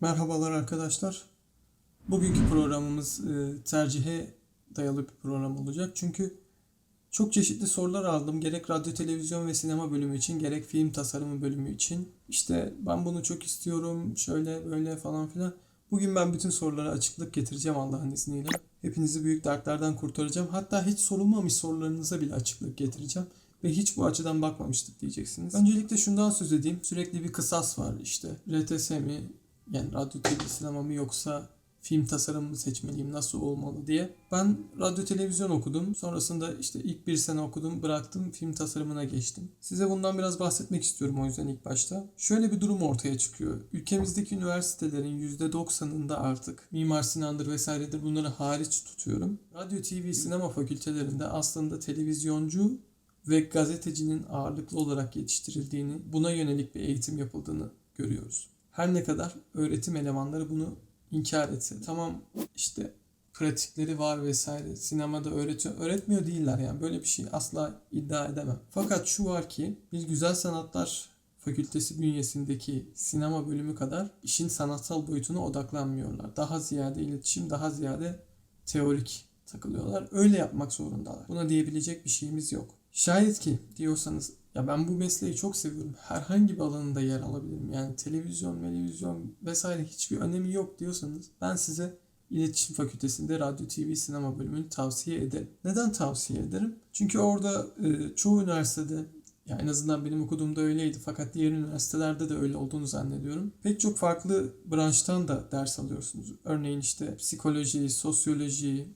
Merhabalar arkadaşlar. Bugünkü programımız e, tercihe dayalı bir program olacak. Çünkü çok çeşitli sorular aldım. Gerek radyo, televizyon ve sinema bölümü için, gerek film tasarımı bölümü için. İşte ben bunu çok istiyorum, şöyle böyle falan filan. Bugün ben bütün sorulara açıklık getireceğim Allah'ın izniyle. Hepinizi büyük dertlerden kurtaracağım. Hatta hiç sorulmamış sorularınıza bile açıklık getireceğim. Ve hiç bu açıdan bakmamıştık diyeceksiniz. Öncelikle şundan söz edeyim. Sürekli bir kısas var işte. RTS mi, yani radyo, TV, sinema mı yoksa film tasarımı mı seçmeliyim, nasıl olmalı diye. Ben radyo, televizyon okudum. Sonrasında işte ilk bir sene okudum, bıraktım, film tasarımına geçtim. Size bundan biraz bahsetmek istiyorum o yüzden ilk başta. Şöyle bir durum ortaya çıkıyor. Ülkemizdeki üniversitelerin %90'ında artık Mimar Sinan'dır vesairedir bunları hariç tutuyorum. Radyo, TV, sinema fakültelerinde aslında televizyoncu ve gazetecinin ağırlıklı olarak yetiştirildiğini, buna yönelik bir eğitim yapıldığını görüyoruz. Her ne kadar öğretim elemanları bunu inkar etse tamam işte pratikleri var vesaire sinemada öğretiyor öğretmiyor değiller yani böyle bir şey asla iddia edemem. Fakat şu var ki bir güzel sanatlar fakültesi bünyesindeki sinema bölümü kadar işin sanatsal boyutuna odaklanmıyorlar. Daha ziyade iletişim, daha ziyade teorik takılıyorlar. Öyle yapmak zorundalar. Buna diyebilecek bir şeyimiz yok. Şayet ki diyorsanız ya ben bu mesleği çok seviyorum. Herhangi bir alanında yer alabilirim. Yani televizyon, televizyon vesaire hiçbir önemi yok diyorsanız ben size İletişim Fakültesinde Radyo, TV, Sinema bölümünü tavsiye ederim. Neden tavsiye ederim? Çünkü orada e, çoğu üniversitede ya en azından benim okuduğumda öyleydi fakat diğer üniversitelerde de öyle olduğunu zannediyorum. Pek çok farklı branştan da ders alıyorsunuz. Örneğin işte psikoloji, sosyoloji,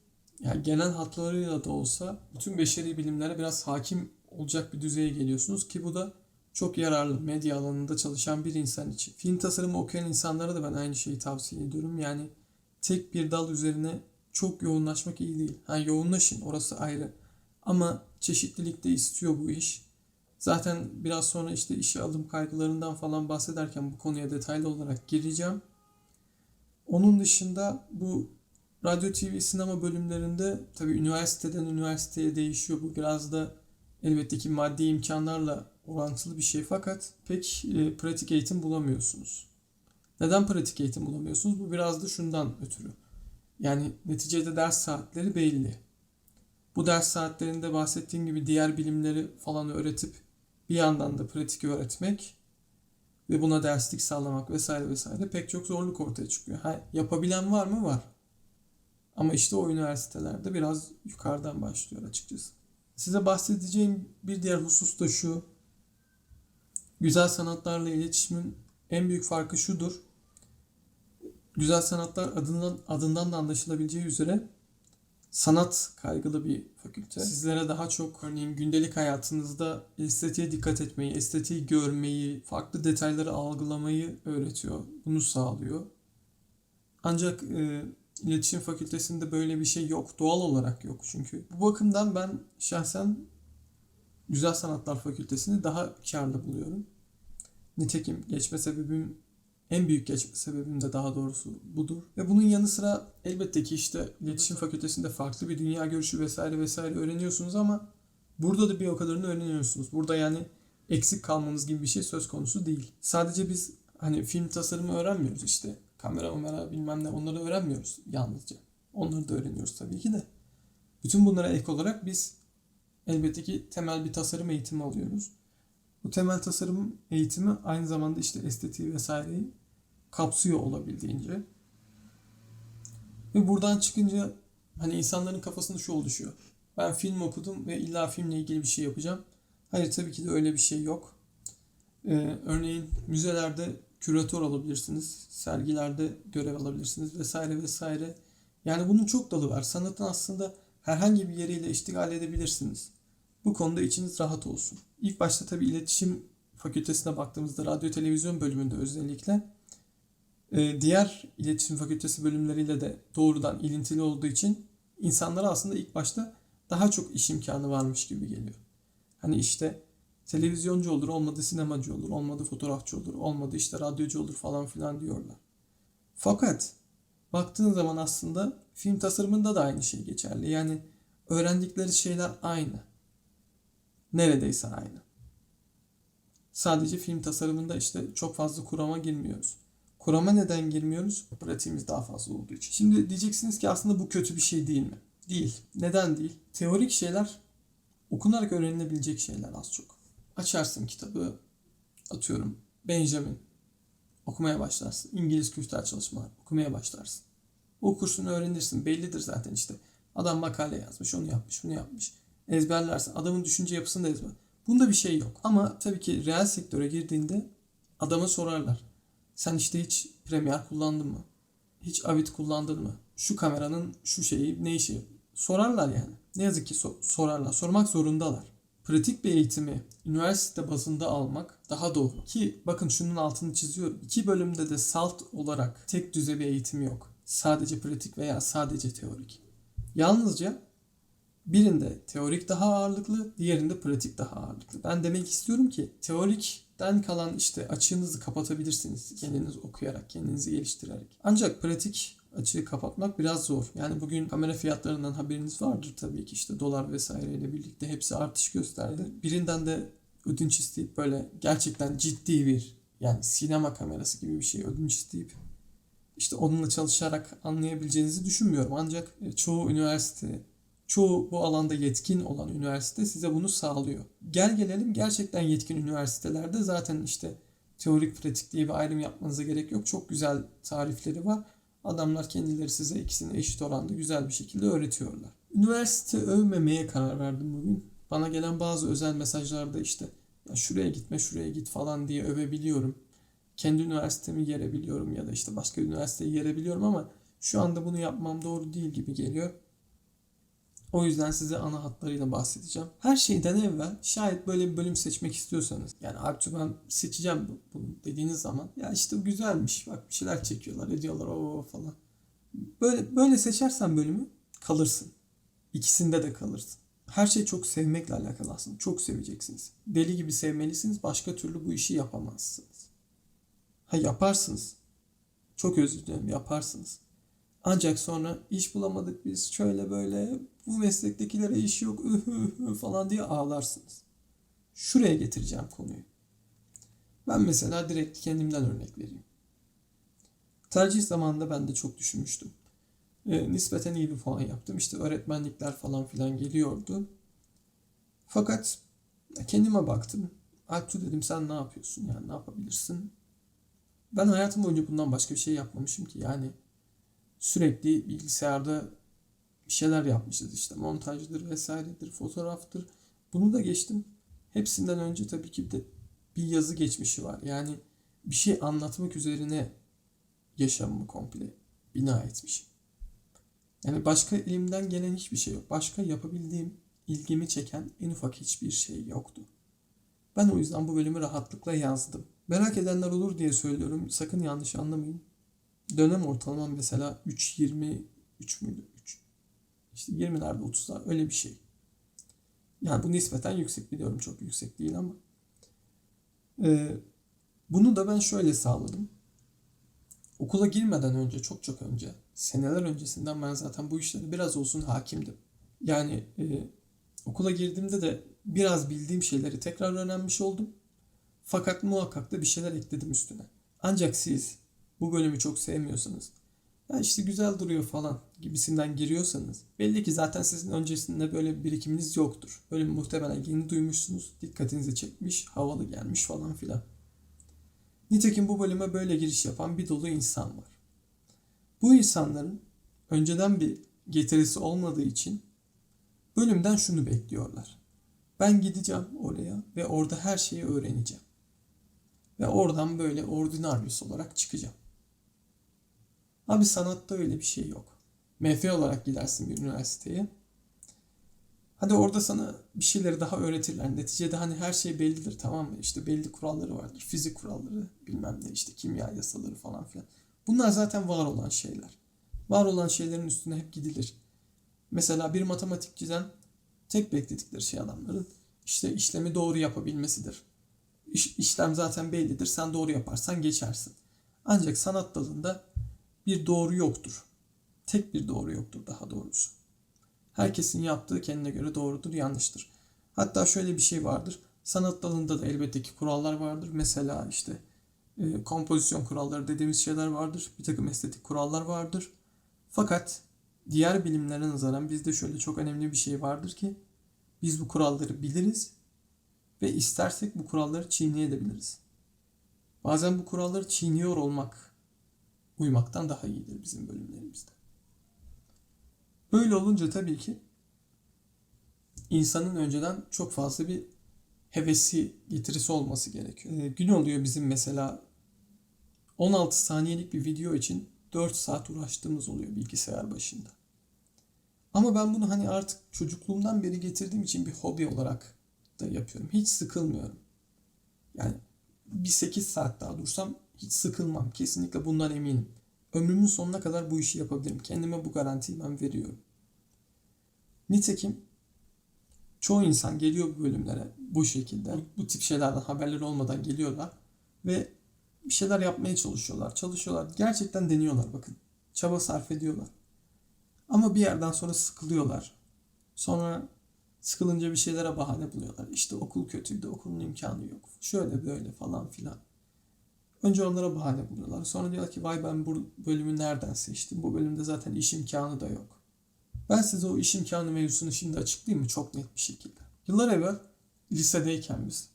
yani genel hatlarıyla da olsa bütün beşeri bilimlere biraz hakim olacak bir düzeye geliyorsunuz ki bu da çok yararlı medya alanında çalışan bir insan için. Film tasarımı okuyan insanlara da ben aynı şeyi tavsiye ediyorum. Yani tek bir dal üzerine çok yoğunlaşmak iyi değil. Ha yoğunlaşın orası ayrı. Ama çeşitlilik de istiyor bu iş. Zaten biraz sonra işte işe alım kaygılarından falan bahsederken bu konuya detaylı olarak gireceğim. Onun dışında bu radyo, TV, sinema bölümlerinde tabii üniversiteden üniversiteye değişiyor. Bu biraz da elbette ki maddi imkanlarla orantılı bir şey fakat pek e, pratik eğitim bulamıyorsunuz. Neden pratik eğitim bulamıyorsunuz? Bu biraz da şundan ötürü. Yani neticede ders saatleri belli. Bu ders saatlerinde bahsettiğim gibi diğer bilimleri falan öğretip bir yandan da pratik öğretmek ve buna derslik sağlamak vesaire vesaire pek çok zorluk ortaya çıkıyor. Ha, yapabilen var mı? Var. Ama işte o üniversitelerde biraz yukarıdan başlıyor açıkçası. Size bahsedeceğim bir diğer husus da şu. Güzel sanatlarla iletişimin en büyük farkı şudur. Güzel sanatlar adından, adından da anlaşılabileceği üzere sanat kaygılı bir fakülte. Sizlere daha çok örneğin gündelik hayatınızda estetiğe dikkat etmeyi, estetiği görmeyi, farklı detayları algılamayı öğretiyor. Bunu sağlıyor. Ancak e, İletişim Fakültesinde böyle bir şey yok. Doğal olarak yok çünkü. Bu bakımdan ben şahsen Güzel Sanatlar Fakültesini daha karlı buluyorum. Nitekim geçme sebebim, en büyük geçme sebebim de daha doğrusu budur. Ve bunun yanı sıra elbette ki işte İletişim Fakültesinde farklı bir dünya görüşü vesaire vesaire öğreniyorsunuz ama burada da bir o kadarını öğreniyorsunuz. Burada yani eksik kalmanız gibi bir şey söz konusu değil. Sadece biz hani film tasarımı öğrenmiyoruz işte kamera kamera bilmem ne onları öğrenmiyoruz yalnızca. Onları da öğreniyoruz tabii ki de. Bütün bunlara ek olarak biz elbette ki temel bir tasarım eğitimi alıyoruz. Bu temel tasarım eğitimi aynı zamanda işte estetiği vesaireyi kapsıyor olabildiğince. Ve buradan çıkınca hani insanların kafasında şu oluşuyor. Ben film okudum ve illa filmle ilgili bir şey yapacağım. Hayır tabii ki de öyle bir şey yok. Ee, örneğin müzelerde küratör olabilirsiniz, sergilerde görev alabilirsiniz vesaire vesaire. Yani bunun çok dalı var. Sanatın aslında herhangi bir yeriyle iştigal edebilirsiniz. Bu konuda içiniz rahat olsun. İlk başta tabii iletişim fakültesine baktığımızda radyo televizyon bölümünde özellikle e, diğer iletişim fakültesi bölümleriyle de doğrudan ilintili olduğu için insanlara aslında ilk başta daha çok iş imkanı varmış gibi geliyor. Hani işte televizyoncu olur, olmadı sinemacı olur, olmadı fotoğrafçı olur, olmadı işte radyocu olur falan filan diyorlar. Fakat baktığın zaman aslında film tasarımında da aynı şey geçerli. Yani öğrendikleri şeyler aynı. Neredeyse aynı. Sadece film tasarımında işte çok fazla kurama girmiyoruz. Kurama neden girmiyoruz? Pratiğimiz daha fazla olduğu için. Şimdi diyeceksiniz ki aslında bu kötü bir şey değil mi? Değil. Neden değil? Teorik şeyler okunarak öğrenilebilecek şeyler az çok. Açarsın kitabı, atıyorum Benjamin, okumaya başlarsın. İngiliz kültürel çalışmalar, okumaya başlarsın. Okursun öğrenirsin. Bellidir zaten işte. Adam makale yazmış, onu yapmış, bunu yapmış. Ezberlersin. Adamın düşünce yapısını da ezber. Bunda bir şey yok. Ama tabii ki reel sektöre girdiğinde adama sorarlar. Sen işte hiç Premiere kullandın mı? Hiç Avid kullandın mı? Şu kameranın şu şeyi ne işi? Sorarlar yani. Ne yazık ki so- sorarlar. Sormak zorundalar. Pratik bir eğitimi üniversite bazında almak daha doğru. Ki bakın şunun altını çiziyorum. İki bölümde de salt olarak tek düze bir eğitim yok. Sadece pratik veya sadece teorik. Yalnızca birinde teorik daha ağırlıklı, diğerinde pratik daha ağırlıklı. Ben demek istiyorum ki teorikten kalan işte açığınızı kapatabilirsiniz kendiniz okuyarak, kendinizi geliştirerek. Ancak pratik açığı kapatmak biraz zor. Yani bugün kamera fiyatlarından haberiniz vardır tabii ki işte dolar vesaireyle birlikte hepsi artış gösterdi. Birinden de ödünç isteyip böyle gerçekten ciddi bir yani sinema kamerası gibi bir şey ödünç isteyip işte onunla çalışarak anlayabileceğinizi düşünmüyorum. Ancak e, çoğu üniversite, çoğu bu alanda yetkin olan üniversite size bunu sağlıyor. Gel gelelim gerçekten yetkin üniversitelerde zaten işte teorik pratik diye bir ayrım yapmanıza gerek yok. Çok güzel tarifleri var. Adamlar kendileri size ikisini eşit oranda güzel bir şekilde öğretiyorlar. Üniversite övmemeye karar verdim bugün. Bana gelen bazı özel mesajlarda işte ya şuraya gitme şuraya git falan diye övebiliyorum. Kendi üniversitemi yerebiliyorum ya da işte başka üniversiteyi yerebiliyorum ama şu anda bunu yapmam doğru değil gibi geliyor. O yüzden size ana hatlarıyla bahsedeceğim. Her şeyden evvel şayet böyle bir bölüm seçmek istiyorsanız yani Alptu ben seçeceğim bu- bunu dediğiniz zaman ya işte güzelmiş bak bir şeyler çekiyorlar ediyorlar o falan. Böyle böyle seçersen bölümü kalırsın. İkisinde de kalırsın. Her şey çok sevmekle alakalı aslında. Çok seveceksiniz. Deli gibi sevmelisiniz. Başka türlü bu işi yapamazsınız. Ha yaparsınız. Çok özür dilerim yaparsınız. Ancak sonra iş bulamadık biz şöyle böyle bu meslektekilere iş yok falan diye ağlarsınız. Şuraya getireceğim konuyu. Ben mesela direkt kendimden örnek vereyim. Tercih zamanında ben de çok düşünmüştüm. E, nispeten iyi bir puan yaptım. İşte öğretmenlikler falan filan geliyordu. Fakat kendime baktım. Alptu dedim sen ne yapıyorsun yani ne yapabilirsin? Ben hayatım boyunca bundan başka bir şey yapmamışım ki yani sürekli bilgisayarda bir şeyler yapmışız işte. Montajdır vesairedir fotoğraftır. Bunu da geçtim. Hepsinden önce tabii ki de bir yazı geçmişi var. Yani bir şey anlatmak üzerine yaşamımı komple bina etmişim. Yani başka elimden gelen hiçbir şey yok. Başka yapabildiğim ilgimi çeken en ufak hiçbir şey yoktu. Ben o yüzden bu bölümü rahatlıkla yazdım. Merak edenler olur diye söylüyorum. Sakın yanlış anlamayın. Dönem ortalamam mesela 3.23 müydü? 3. İşte 20'lerde 30'lar öyle bir şey. Yani bu nispeten yüksek biliyorum çok yüksek değil ama. Ee, bunu da ben şöyle sağladım. Okula girmeden önce çok çok önce seneler öncesinden ben zaten bu işlere biraz olsun hakimdim. Yani e, okula girdiğimde de biraz bildiğim şeyleri tekrar öğrenmiş oldum. Fakat muhakkak da bir şeyler ekledim üstüne. Ancak siz bu bölümü çok sevmiyorsanız ya işte güzel duruyor falan gibisinden giriyorsanız belli ki zaten sizin öncesinde böyle bir birikiminiz yoktur. Bölümü muhtemelen yeni duymuşsunuz, dikkatinizi çekmiş, havalı gelmiş falan filan. Nitekim bu bölüme böyle giriş yapan bir dolu insan var. Bu insanların önceden bir getirisi olmadığı için bölümden şunu bekliyorlar. Ben gideceğim oraya ve orada her şeyi öğreneceğim. Ve oradan böyle ordinaryus olarak çıkacağım. Abi sanatta öyle bir şey yok. MF olarak gidersin bir üniversiteye. Hadi orada sana bir şeyleri daha öğretirler. Neticede hani her şey bellidir tamam mı? İşte belli kuralları vardır. Fizik kuralları, bilmem ne işte kimya yasaları falan filan. Bunlar zaten var olan şeyler. Var olan şeylerin üstüne hep gidilir. Mesela bir matematikçiden tek bekledikleri şey adamların işte işlemi doğru yapabilmesidir. İş, işlem zaten bellidir. Sen doğru yaparsan geçersin. Ancak sanat dalında bir doğru yoktur. Tek bir doğru yoktur daha doğrusu. Herkesin yaptığı kendine göre doğrudur, yanlıştır. Hatta şöyle bir şey vardır. Sanat dalında da elbette ki kurallar vardır. Mesela işte e, kompozisyon kuralları dediğimiz şeyler vardır. Bir takım estetik kurallar vardır. Fakat diğer bilimlere nazaran bizde şöyle çok önemli bir şey vardır ki biz bu kuralları biliriz ve istersek bu kuralları çiğneyebiliriz. Bazen bu kuralları çiğniyor olmak uymaktan daha iyidir bizim bölümlerimizde. Böyle olunca tabii ki insanın önceden çok fazla bir hevesi, getirisi olması gerekiyor. Ee, gün oluyor bizim mesela 16 saniyelik bir video için 4 saat uğraştığımız oluyor bilgisayar başında. Ama ben bunu hani artık çocukluğumdan beri getirdiğim için bir hobi olarak da yapıyorum. Hiç sıkılmıyorum. Yani bir 8 saat daha dursam hiç sıkılmam. Kesinlikle bundan eminim. Ömrümün sonuna kadar bu işi yapabilirim. Kendime bu garantiyi ben veriyorum. Nitekim çoğu insan geliyor bu bölümlere bu şekilde. Bu, tip şeylerden haberleri olmadan geliyorlar ve bir şeyler yapmaya çalışıyorlar. Çalışıyorlar. Gerçekten deniyorlar bakın. Çaba sarf ediyorlar. Ama bir yerden sonra sıkılıyorlar. Sonra sıkılınca bir şeylere bahane buluyorlar. İşte okul kötüydü, okulun imkanı yok. Şöyle böyle falan filan. Önce onlara bahane buluyorlar. Sonra diyorlar ki vay ben bu bölümü nereden seçtim? Bu bölümde zaten iş imkanı da yok. Ben size o iş imkanı mevzusunu şimdi açıklayayım mı? Çok net bir şekilde. Yıllar evvel lisedeyken biz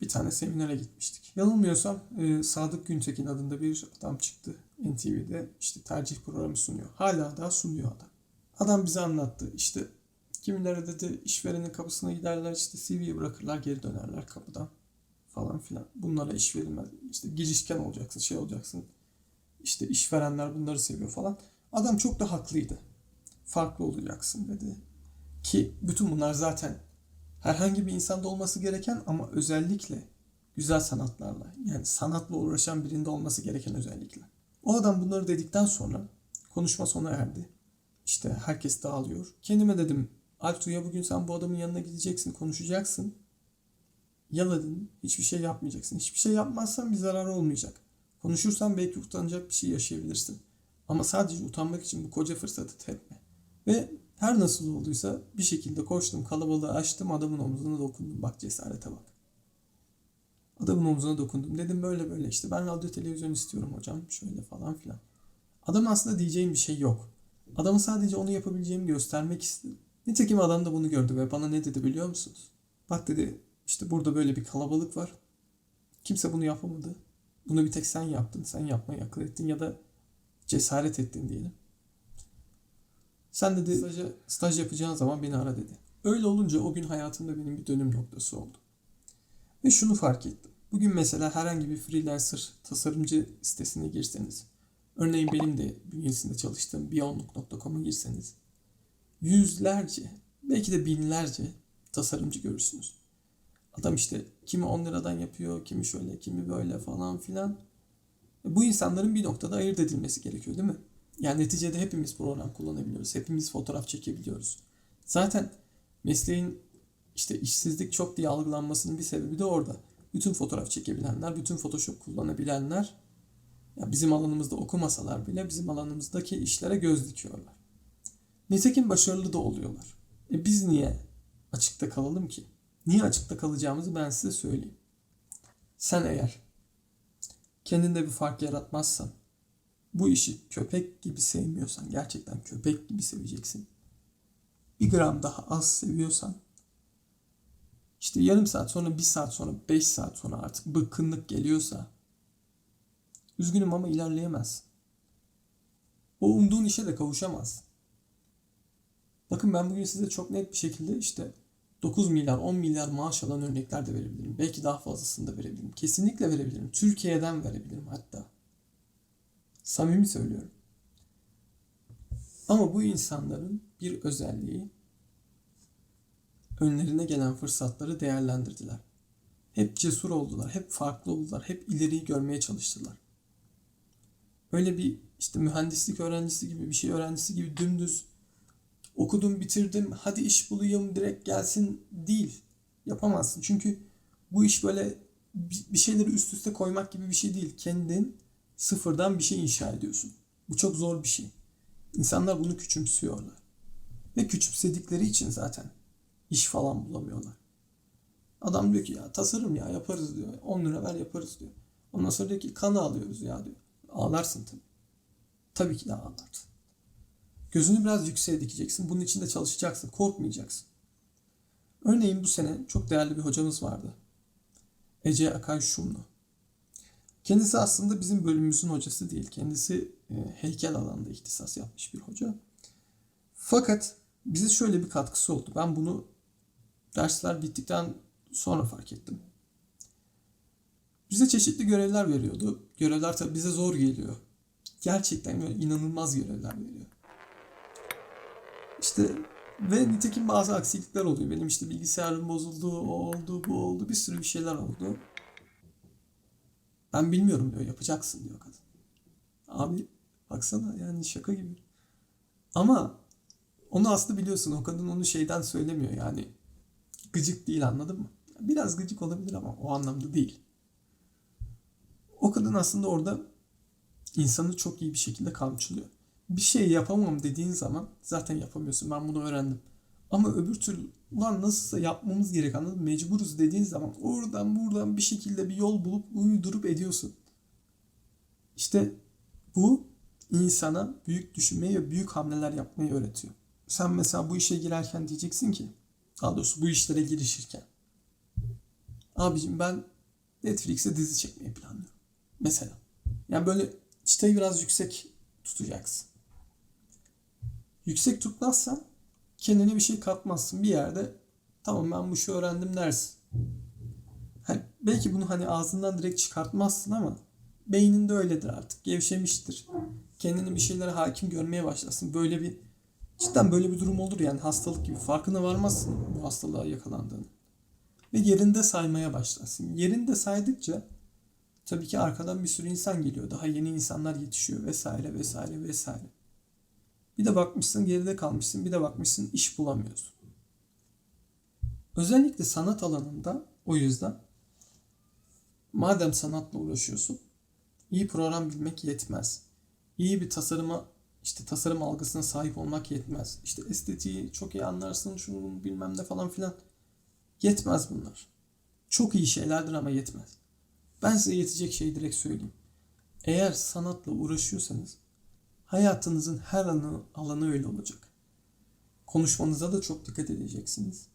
bir tane seminere gitmiştik. Yanılmıyorsam e, Sadık Güntekin adında bir adam çıktı NTV'de işte tercih programı sunuyor. Hala daha sunuyor adam. Adam bize anlattı işte kimileri dedi işverenin kapısına giderler işte CV'yi bırakırlar geri dönerler kapıdan falan filan. Bunlara iş verilmez. İşte girişken olacaksın şey olacaksın. İşte işverenler bunları seviyor falan. Adam çok da haklıydı. Farklı olacaksın dedi. Ki bütün bunlar zaten herhangi bir insanda olması gereken ama özellikle güzel sanatlarla yani sanatla uğraşan birinde olması gereken özellikler. O adam bunları dedikten sonra konuşma sona erdi. İşte herkes dağılıyor. Kendime dedim Altuğ'ya bugün sen bu adamın yanına gideceksin, konuşacaksın. Ya dedim hiçbir şey yapmayacaksın. Hiçbir şey yapmazsan bir zarar olmayacak. Konuşursan belki utanacak bir şey yaşayabilirsin. Ama sadece utanmak için bu koca fırsatı tepme. Ve her nasıl olduysa bir şekilde koştum, kalabalığı açtım, adamın omzuna dokundum. Bak cesarete bak. Adamın omzuna dokundum. Dedim böyle böyle işte ben radyo televizyon istiyorum hocam. Şöyle falan filan. Adam aslında diyeceğim bir şey yok. Adamı sadece onu yapabileceğimi göstermek istedim. Nitekim adam da bunu gördü ve bana ne dedi biliyor musunuz? Bak dedi işte burada böyle bir kalabalık var. Kimse bunu yapamadı. Bunu bir tek sen yaptın. Sen yapmayı akıl ettin ya da cesaret ettin diyelim. Sen dedi staj, staj yapacağın zaman beni ara dedi. Öyle olunca o gün hayatımda benim bir dönüm noktası oldu. Ve şunu fark ettim. Bugün mesela herhangi bir freelancer tasarımcı sitesine girseniz, örneğin benim de bünyesinde çalıştığım biyonluk.com'a girseniz, yüzlerce, belki de binlerce tasarımcı görürsünüz. Adam işte kimi 10 liradan yapıyor, kimi şöyle, kimi böyle falan filan. E, bu insanların bir noktada ayırt edilmesi gerekiyor değil mi? Yani neticede hepimiz program kullanabiliyoruz. Hepimiz fotoğraf çekebiliyoruz. Zaten mesleğin işte işsizlik çok diye algılanmasının bir sebebi de orada. Bütün fotoğraf çekebilenler, bütün Photoshop kullanabilenler ya bizim alanımızda okumasalar bile bizim alanımızdaki işlere göz dikiyorlar. Nitekim başarılı da oluyorlar. E biz niye açıkta kalalım ki? Niye açıkta kalacağımızı ben size söyleyeyim. Sen eğer kendinde bir fark yaratmazsan, bu işi köpek gibi sevmiyorsan, gerçekten köpek gibi seveceksin. Bir gram daha az seviyorsan, işte yarım saat sonra, bir saat sonra, beş saat sonra artık bıkkınlık geliyorsa, üzgünüm ama ilerleyemez. O umduğun işe de kavuşamaz. Bakın ben bugün size çok net bir şekilde işte 9 milyar, 10 milyar maaş alan örnekler de verebilirim. Belki daha fazlasını da verebilirim. Kesinlikle verebilirim. Türkiye'den verebilirim hatta. Samimi söylüyorum. Ama bu insanların bir özelliği önlerine gelen fırsatları değerlendirdiler. Hep cesur oldular, hep farklı oldular, hep ileriyi görmeye çalıştılar. Öyle bir işte mühendislik öğrencisi gibi bir şey öğrencisi gibi dümdüz okudum bitirdim hadi iş bulayım direkt gelsin değil. Yapamazsın. Çünkü bu iş böyle bir şeyleri üst üste koymak gibi bir şey değil. Kendin sıfırdan bir şey inşa ediyorsun. Bu çok zor bir şey. İnsanlar bunu küçümsüyorlar. Ve küçümsedikleri için zaten iş falan bulamıyorlar. Adam diyor ki ya tasarım ya yaparız diyor. 10 lira ver yaparız diyor. Ondan sonra diyor ki kanı alıyoruz ya diyor. Ağlarsın tabii. Tabii ki de ağlarsın. Gözünü biraz yükseğe dikeceksin. Bunun için de çalışacaksın. Korkmayacaksın. Örneğin bu sene çok değerli bir hocamız vardı. Ece Akay Şumlu. Kendisi aslında bizim bölümümüzün hocası değil. Kendisi e, heykel alanında ihtisas yapmış bir hoca. Fakat bize şöyle bir katkısı oldu. Ben bunu dersler bittikten sonra fark ettim. Bize çeşitli görevler veriyordu. Görevler tabii bize zor geliyor. Gerçekten böyle inanılmaz görevler veriyor. İşte ve nitekim bazı aksilikler oluyor. Benim işte bilgisayarım bozuldu, o oldu, bu oldu, bir sürü bir şeyler oldu. Ben bilmiyorum diyor, yapacaksın diyor kadın. Abi baksana yani şaka gibi. Ama onu aslında biliyorsun o kadın onu şeyden söylemiyor yani gıcık değil anladın mı? Biraz gıcık olabilir ama o anlamda değil. O kadın aslında orada insanı çok iyi bir şekilde kamçılıyor. Bir şey yapamam dediğin zaman zaten yapamıyorsun. Ben bunu öğrendim. Ama öbür türlü ulan nasılsa yapmamız gerek anladın? Mecburuz dediğin zaman oradan buradan bir şekilde bir yol bulup uydurup ediyorsun. İşte bu insana büyük düşünmeyi ve büyük hamleler yapmayı öğretiyor. Sen mesela bu işe girerken diyeceksin ki daha doğrusu bu işlere girişirken abicim ben Netflix'e dizi çekmeyi planlıyorum. Mesela. Yani böyle çıtayı biraz yüksek tutacaksın. Yüksek tutmazsan kendine bir şey katmazsın. Bir yerde tamam ben bu işi öğrendim dersin. Hani belki bunu hani ağzından direkt çıkartmazsın ama beyninde öyledir artık. Gevşemiştir. Kendini bir şeylere hakim görmeye başlasın. Böyle bir cidden böyle bir durum olur yani hastalık gibi. Farkına varmazsın bu hastalığa yakalandığını. Ve yerinde saymaya başlarsın. Yerinde saydıkça tabii ki arkadan bir sürü insan geliyor. Daha yeni insanlar yetişiyor vesaire vesaire vesaire. Bir de bakmışsın geride kalmışsın. Bir de bakmışsın iş bulamıyorsun. Özellikle sanat alanında o yüzden madem sanatla uğraşıyorsun iyi program bilmek yetmez. İyi bir tasarıma işte tasarım algısına sahip olmak yetmez. İşte estetiği çok iyi anlarsın şunu bilmem ne falan filan. Yetmez bunlar. Çok iyi şeylerdir ama yetmez. Ben size yetecek şeyi direkt söyleyeyim. Eğer sanatla uğraşıyorsanız hayatınızın her anı, alanı öyle olacak. Konuşmanıza da çok dikkat edeceksiniz.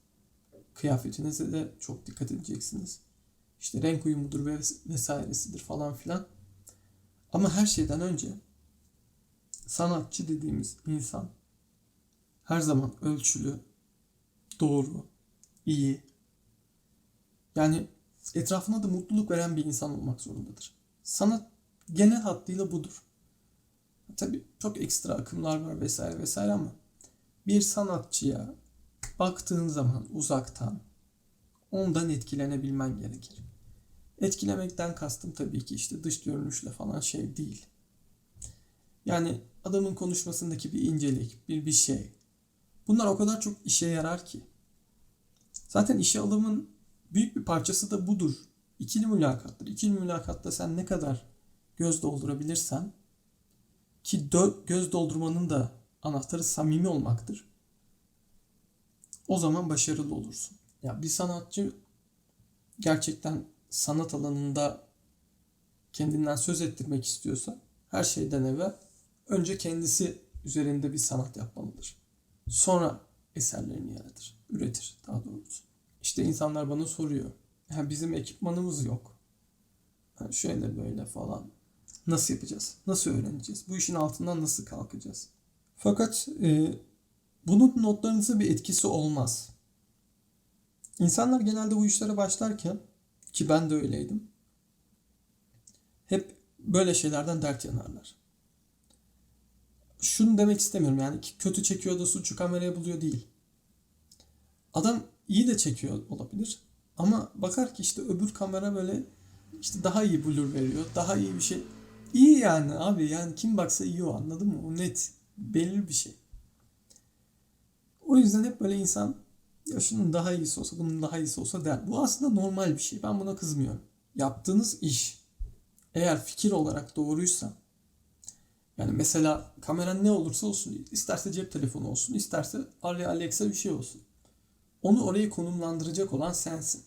Kıyafetinize de çok dikkat edeceksiniz. İşte renk uyumudur vesairesidir falan filan. Ama her şeyden önce sanatçı dediğimiz insan her zaman ölçülü, doğru, iyi. Yani etrafına da mutluluk veren bir insan olmak zorundadır. Sanat genel hattıyla budur. Tabii çok ekstra akımlar var vesaire vesaire ama bir sanatçıya baktığın zaman uzaktan ondan etkilenebilmen gerekir. Etkilemekten kastım tabii ki işte dış görünüşle falan şey değil. Yani adamın konuşmasındaki bir incelik, bir bir şey. Bunlar o kadar çok işe yarar ki. Zaten işe alımın büyük bir parçası da budur. İkili mülakattır. İkili mülakatta sen ne kadar göz doldurabilirsen ki dö- göz doldurmanın da anahtarı samimi olmaktır. O zaman başarılı olursun. Ya bir sanatçı gerçekten sanat alanında kendinden söz ettirmek istiyorsa her şeyden evvel önce kendisi üzerinde bir sanat yapmalıdır. Sonra eserlerini yaratır, üretir daha doğrusu. İşte insanlar bana soruyor. Ya bizim ekipmanımız yok. Yani şöyle böyle falan. Nasıl yapacağız? Nasıl öğreneceğiz? Bu işin altından nasıl kalkacağız? Fakat e, bunun notlarınıza bir etkisi olmaz. İnsanlar genelde bu işlere başlarken ki ben de öyleydim. Hep böyle şeylerden dert yanarlar. Şunu demek istemiyorum yani kötü çekiyor da suçu kameraya buluyor değil. Adam iyi de çekiyor olabilir. Ama bakar ki işte öbür kamera böyle işte daha iyi blur veriyor. Daha iyi bir şey. İyi yani abi yani kim baksa iyi o anladın mı? O net. Belli bir şey. O yüzden hep böyle insan ya şunun daha iyisi olsa bunun daha iyisi olsa der. Bu aslında normal bir şey. Ben buna kızmıyorum. Yaptığınız iş eğer fikir olarak doğruysa yani mesela kameran ne olursa olsun isterse cep telefonu olsun isterse Alexa bir şey olsun. Onu oraya konumlandıracak olan sensin.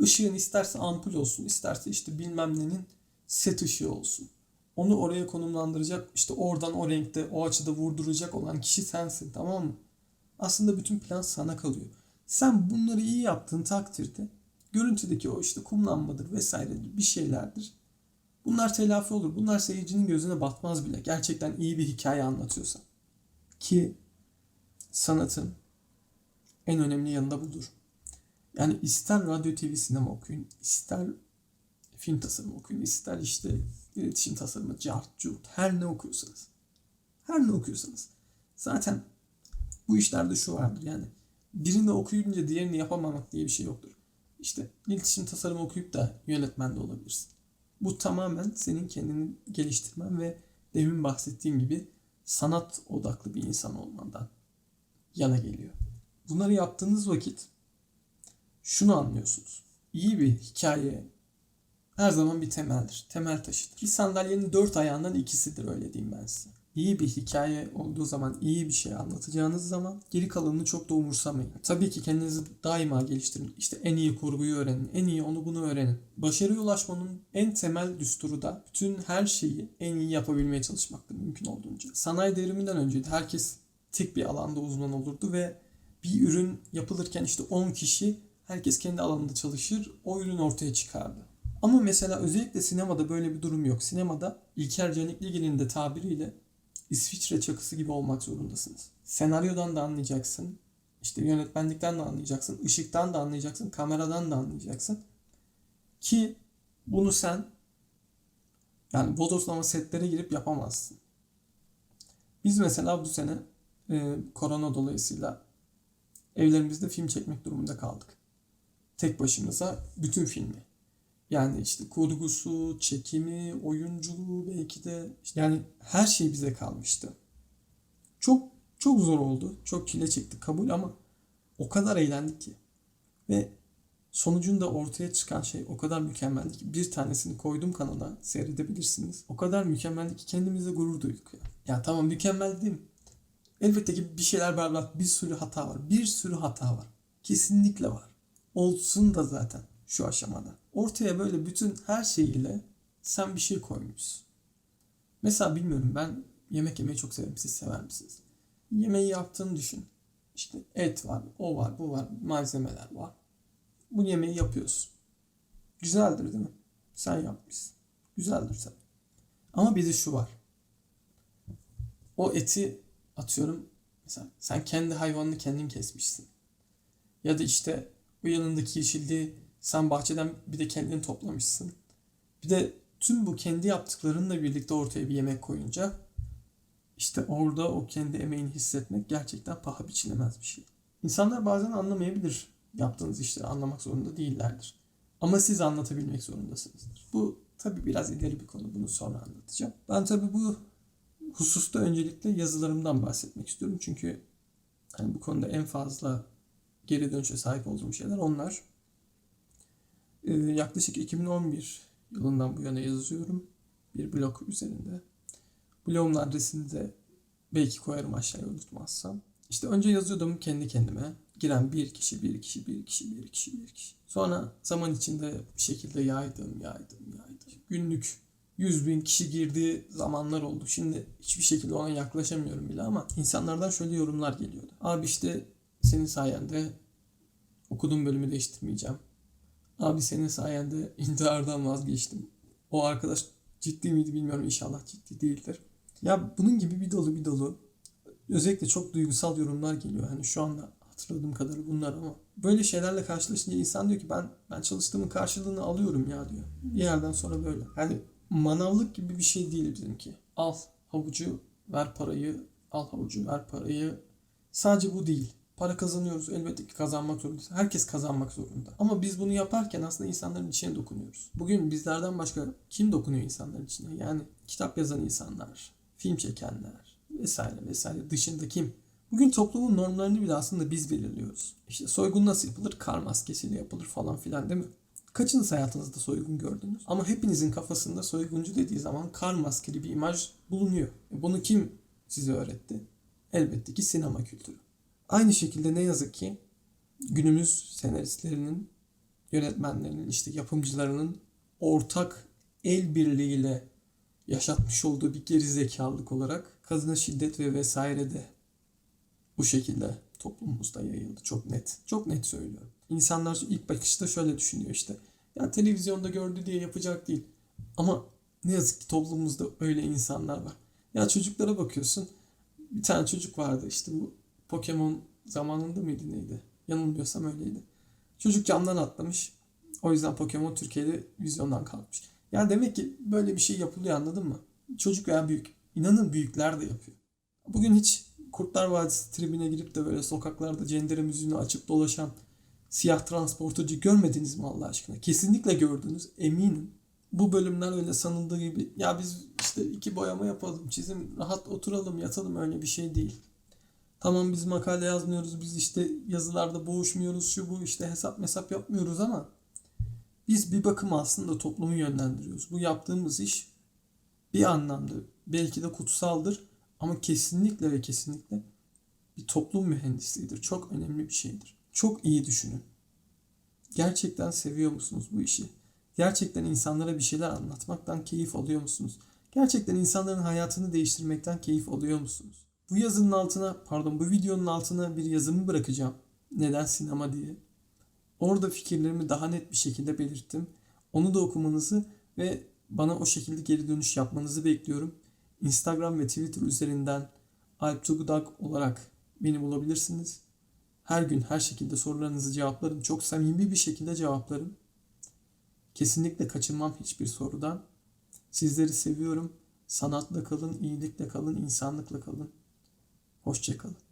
Işığın isterse ampul olsun, isterse işte bilmem nenin set ışığı olsun. Onu oraya konumlandıracak, işte oradan o renkte, o açıda vurduracak olan kişi sensin tamam mı? Aslında bütün plan sana kalıyor. Sen bunları iyi yaptığın takdirde görüntüdeki o işte kumlanmadır vesaire bir şeylerdir. Bunlar telafi olur. Bunlar seyircinin gözüne batmaz bile. Gerçekten iyi bir hikaye anlatıyorsan. Ki sanatın en önemli yanında budur. Yani ister radyo, TV, sinema okuyun, ister film tasarımı okuyun, ister işte iletişim tasarımı, cart, curt, her ne okuyorsanız. Her ne okuyorsanız. Zaten bu işlerde şu vardır yani. Birini okuyunca diğerini yapamamak diye bir şey yoktur. İşte iletişim tasarımı okuyup da yönetmen de olabilirsin. Bu tamamen senin kendini geliştirmen ve demin bahsettiğim gibi sanat odaklı bir insan olmandan yana geliyor. Bunları yaptığınız vakit şunu anlıyorsunuz. İyi bir hikaye her zaman bir temeldir. Temel taşıdır. Bir sandalyenin dört ayağından ikisidir öyle diyeyim ben size. İyi bir hikaye olduğu zaman, iyi bir şey anlatacağınız zaman geri kalanını çok da umursamayın. Tabii ki kendinizi daima geliştirin. İşte en iyi kurguyu öğrenin, en iyi onu bunu öğrenin. Başarıya ulaşmanın en temel düsturu da bütün her şeyi en iyi yapabilmeye çalışmaktır mümkün olduğunca. Sanayi devriminden önce herkes tek bir alanda uzman olurdu ve bir ürün yapılırken işte 10 kişi herkes kendi alanında çalışır, o ürün ortaya çıkardı. Ama mesela özellikle sinemada böyle bir durum yok. Sinemada İlker Canikligil'in de tabiriyle İsviçre çakısı gibi olmak zorundasınız. Senaryodan da anlayacaksın. işte yönetmenlikten de anlayacaksın. ışıktan da anlayacaksın. Kameradan da anlayacaksın. Ki bunu sen yani bodoslama setlere girip yapamazsın. Biz mesela bu sene e, korona dolayısıyla evlerimizde film çekmek durumunda kaldık. Tek başımıza bütün filmi. Yani işte kurgusu, çekimi, oyunculuğu belki de işte yani her şey bize kalmıştı. Çok çok zor oldu. Çok çile çektik kabul ama o kadar eğlendik ki. Ve sonucunda ortaya çıkan şey o kadar mükemmeldi ki bir tanesini koydum kanala seyredebilirsiniz. O kadar mükemmeldi ki kendimize gurur duyduk ya. Ya tamam mükemmel değil mi? Elbette ki bir şeyler berbat, bir sürü hata var. Bir sürü hata var. Kesinlikle var. Olsun da zaten şu aşamada. Ortaya böyle bütün her şeyiyle sen bir şey koymuşsun. Mesela bilmiyorum ben yemek yemeyi çok severim. Siz sever misiniz? Yemeği yaptığını düşün. İşte et var, o var, bu var, malzemeler var. Bu yemeği yapıyorsun. Güzeldir değil mi? Sen yapmışsın. Güzeldir sen. Ama bir de şu var. O eti atıyorum mesela sen kendi hayvanını kendin kesmişsin. Ya da işte bu yanındaki yeşilliği sen bahçeden bir de kendini toplamışsın. Bir de tüm bu kendi yaptıklarınla birlikte ortaya bir yemek koyunca işte orada o kendi emeğini hissetmek gerçekten paha biçilemez bir şey. İnsanlar bazen anlamayabilir yaptığınız işleri anlamak zorunda değillerdir. Ama siz anlatabilmek zorundasınızdır. Bu tabi biraz ileri bir konu. Bunu sonra anlatacağım. Ben tabi bu hususta öncelikle yazılarımdan bahsetmek istiyorum. Çünkü hani bu konuda en fazla geri dönüşe sahip olduğum şeyler onlar. Ee, yaklaşık 2011 yılından bu yana yazıyorum. Bir blog üzerinde. Blogumun adresini de belki koyarım aşağıya unutmazsam. İşte önce yazıyordum kendi kendime. Giren bir kişi, bir kişi, bir kişi, bir kişi, bir kişi. Sonra zaman içinde bir şekilde yaydım, yaydım, yaydım. Günlük 100 bin kişi girdiği zamanlar oldu. Şimdi hiçbir şekilde ona yaklaşamıyorum bile ama insanlardan şöyle yorumlar geliyordu. Abi işte senin sayende okuduğum bölümü değiştirmeyeceğim. Abi senin sayende intihardan vazgeçtim. O arkadaş ciddi miydi bilmiyorum inşallah ciddi değildir. Ya bunun gibi bir dolu bir dolu özellikle çok duygusal yorumlar geliyor. Hani şu anda hatırladığım kadarı bunlar ama böyle şeylerle karşılaşınca insan diyor ki ben ben çalıştığımın karşılığını alıyorum ya diyor. Bir yerden sonra böyle. Hani manavlık gibi bir şey değil bizimki. Al havucu ver parayı, al havucu ver parayı. Sadece bu değil. Para kazanıyoruz elbette ki kazanmak zorundayız. Herkes kazanmak zorunda. Ama biz bunu yaparken aslında insanların içine dokunuyoruz. Bugün bizlerden başka kim dokunuyor insanların içine? Yani kitap yazan insanlar, film çekenler vesaire vesaire dışında kim? Bugün toplumun normlarını bile aslında biz belirliyoruz. İşte soygun nasıl yapılır? Kar maskesiyle yapılır falan filan değil mi? Kaçınız hayatınızda soygun gördünüz? Ama hepinizin kafasında soyguncu dediği zaman kar maskeli bir imaj bulunuyor. E bunu kim size öğretti? Elbette ki sinema kültürü. Aynı şekilde ne yazık ki günümüz senaristlerinin, yönetmenlerinin işte yapımcılarının ortak el birliğiyle yaşatmış olduğu bir gerizekalılık olarak kadına şiddet ve vesaire de bu şekilde toplumumuzda yayıldı. Çok net. Çok net söylüyorum. İnsanlar ilk bakışta şöyle düşünüyor işte. Ya televizyonda gördü diye yapacak değil. Ama ne yazık ki toplumumuzda öyle insanlar var. Ya çocuklara bakıyorsun. Bir tane çocuk vardı işte bu Pokemon zamanında mıydı neydi? Yanılmıyorsam öyleydi. Çocuk camdan atlamış. O yüzden Pokemon Türkiye'de vizyondan kalkmış. Yani demek ki böyle bir şey yapılıyor anladın mı? Çocuk veya büyük. İnanın büyükler de yapıyor. Bugün hiç Kurtlar Vadisi tribine girip de böyle sokaklarda cendere müziğini açıp dolaşan siyah transportacı görmediniz mi Allah aşkına? Kesinlikle gördünüz eminim. Bu bölümler öyle sanıldığı gibi ya biz işte iki boyama yapalım, çizim, rahat oturalım, yatalım öyle bir şey değil. Tamam biz makale yazmıyoruz, biz işte yazılarda boğuşmuyoruz, şu bu işte hesap mesap yapmıyoruz ama biz bir bakım aslında toplumu yönlendiriyoruz. Bu yaptığımız iş bir anlamda belki de kutsaldır ama kesinlikle ve kesinlikle bir toplum mühendisliğidir. Çok önemli bir şeydir. Çok iyi düşünün. Gerçekten seviyor musunuz bu işi? Gerçekten insanlara bir şeyler anlatmaktan keyif alıyor musunuz? Gerçekten insanların hayatını değiştirmekten keyif alıyor musunuz? Bu yazının altına, pardon bu videonun altına bir yazımı bırakacağım. Neden sinema diye. Orada fikirlerimi daha net bir şekilde belirttim. Onu da okumanızı ve bana o şekilde geri dönüş yapmanızı bekliyorum. Instagram ve Twitter üzerinden Alp Tugudak olarak beni bulabilirsiniz. Her gün her şekilde sorularınızı cevaplarım. Çok samimi bir şekilde cevaplarım. Kesinlikle kaçınmam hiçbir sorudan. Sizleri seviyorum. Sanatla kalın, iyilikle kalın, insanlıkla kalın. Hoşçakalın.